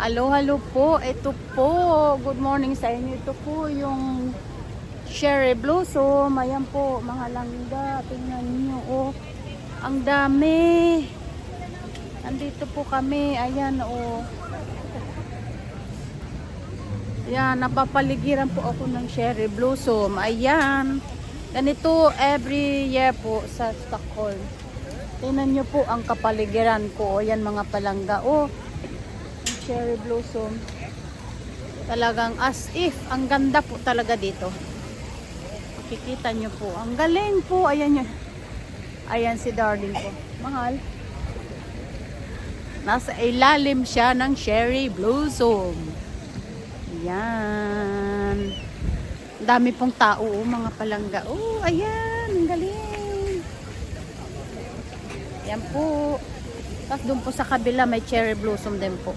Hello po. Ito po. Good morning sa inyo. Ito po yung cherry blossom. Ayan po, mga langga. Tingnan nyo. Oh, ang dami. Andito po kami. Ayan, oh. Ayan, napapaligiran po ako ng cherry blossom. Ayan. Ganito every year po sa Stockholm. Tingnan nyo po ang kapaligiran ko. Ayan mga palangga. Oh, cherry blossom. Talagang as if. Ang ganda po talaga dito. Makikita nyo po. Ang galing po. Ayan yun. Ayan si darling ko. Mahal. Nasa ilalim siya ng cherry blossom. Ayan. Dami pong tao, oh, mga palangga. Oh, ayan. Ang galing. Ayan po. Tapos doon po sa kabila may cherry blossom din po.